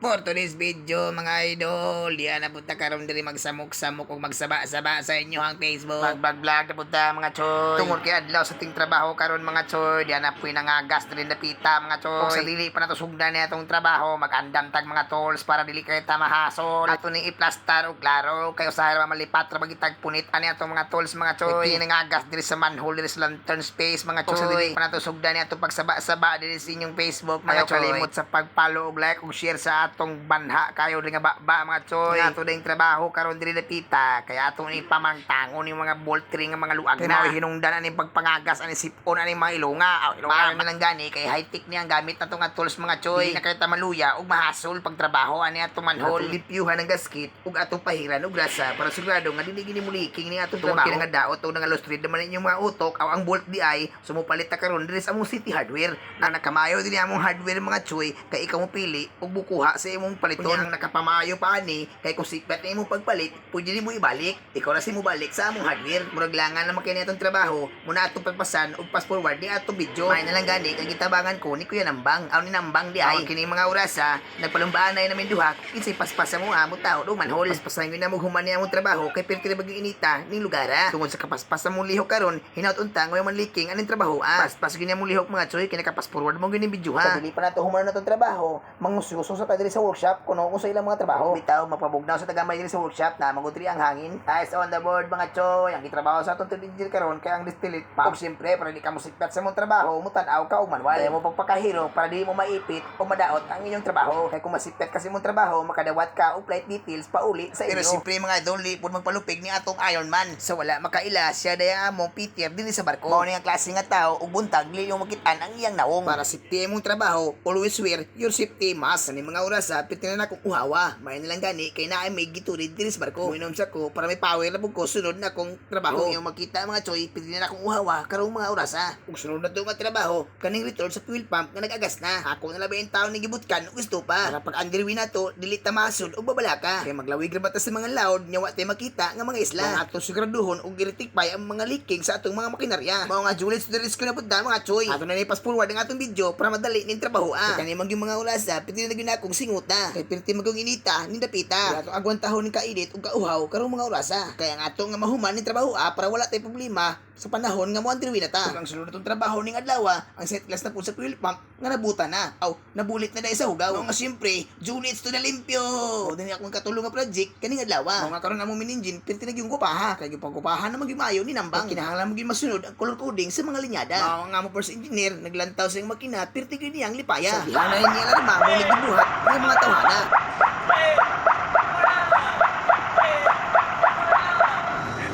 For today's video, mga idol, diyan na punta karon diri magsamok-samok ug magsaba-saba sa inyo ang Facebook. Mag-vlog na punta mga choy. Tungod kay adlaw sa ting trabaho karon mga choy, diyan na puy nangagas diri na pita mga choy. Kung sa dili pa nato sugdan ni atong trabaho, mag-andam tag mga tools para dili kay ta mahasol. Ato ni iplastar og klaro kayo sa harap malipat ra magitag punit ani atong mga tools mga choy. Nagpili nangagas diri sa manhole diri sa lantern space mga choy. Kung sa dili pa nato sugdan ni atong pagsaba-saba diri sa inyong Facebook mga choy. kalimot sa pagpalo og like ug share sa atong banha kayo ring nga ba mga choy. Nga ato ding trabaho karon diri na pita kaya atong ipamangtangon yung mga bolt ring nga mga luag na. Kaya hinungdan ani pagpangagas ani sipon ani mga ilunga. Aw ilunga man lang gani kay high tech ni ang gamit nato nga tools mga choy. Dili na kay tamaluya ug mahasol pagtrabaho ani atong manhole. Lipyuhan ng gasket ug atong pahiran og grasa para sigurado nga dili gini muliking ni atong trabaho. Nga daot o nga lustrid naman inyong mga utok aw ang bolt di ay sumupalit ta karon diri sa among city hardware. Na nakamayo din among hardware mga choy kay ikaw mo pili ug bukuha sa imong paliton ang nakapamayo pa ani kay kung sipat imong pagpalit pwede ni mo ibalik. Ikaw na si mo balik sa among hardware. Murag langan naman kay trabaho. Muna atong pagpasan ug fast forward ni atong video. May na lang gani kay gitabangan ko ni Kuya Nambang. Aw ni Nambang di ay. Kini mga orasa nagpalumbaan na namin duha. Kinsay paspasa mo amo tao do manhol paspasan gyud na mo human ni among trabaho kay perti na bagyo inita ning lugara. Tungod sa kapaspasan mong lihok karon hinaut unta ngoy man liking aning trabaho ah. Paspas gyud mong lihok mga choy kay nakapas forward mo gyud ni video ha. Dili pa nato human na trabaho mangusyoso sa ta diri sa workshop kuno kung sa ilang mga trabaho. Bitaw mapabugnaw sa tagamay diri sa workshop na magudri ang hangin. Eyes on the board mga choy. Ang gitrabaho sa atong engineer karon kay ang distilit pa ug syempre para di ka musipkat sa mong trabaho. Mutan-aw ka ug manual. Kaya mo pagpakahiro para di mo maipit o madaot ang inyong trabaho. Kay kung masipkat kasi mong trabaho makadawat ka og flight details pauli sa inyo pero syempre mga idol di pud magpalupig ni atong Iron Man. So wala makaila. Siya daya among PTR dinhi sa barko. Mao ni ang klase nga tao ug buntag dili yung makitaan ang iyang naong. Para safety mong trabaho always wear your safety mask. Ani mga oras sa pitin na kong uhawa may nilang gani kay naa may giturid diri sa barko. Minom sa ko para may power na ko sunod na kong trabaho. Yung makita mga choy pitin na kong uhawa karong mga oras ha ug sunod na to nga trabaho kaning return sa fuel pump nga nagagas na. Ako na labi ang taon ni gibutkan ug gusto pa. Para pag underway na to dili ta masud ug babalaka. Kay maglawig ra bata sa mga loud nya wa tay makita nga mga isla. Mga atong siguraduhon ug giritikpay ang mga leaking sa atong mga makinarya. Mao nga Julius the risk na pud mga choy. Ato na ni pass forward ang atong video para madali ning trabaho ah kani mga ulasa piti na gyud akong singuta kay pirti magong inita ning dapita ato agwantahon ni kainit ug kauhaw karong mga orasa. Kaya ang ato nga mahuman ning trabaho ah para wala tay problema sa panahon nga mo andiri na ta. Ug ang sulod natong trabaho ning adlaw ah, ang set class na po sa fuel pump nga nabuta na. Aw, nabulit na dahil sa hugaw. Nga siyempre, units to na limpyo. O din akong katulong nga project kaning adlaw. ah. Mao nga karon among miningin pirti na gyung gupaha. Kay gyung paggupahan na magimayo ni nambang. Kinahanglan mo gyud masunod ang color coding sa mga linyada. Mao nga mo first engineer naglantaw sa makina pirti gyud niyang lipaya. Sa diha na niya lang mamo ni gibuhat ng mga tawhana.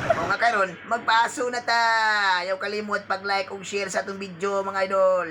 Kung nga karon, magpaso na ta. Ayaw kalimot pag-like ug share sa atong video mga idol.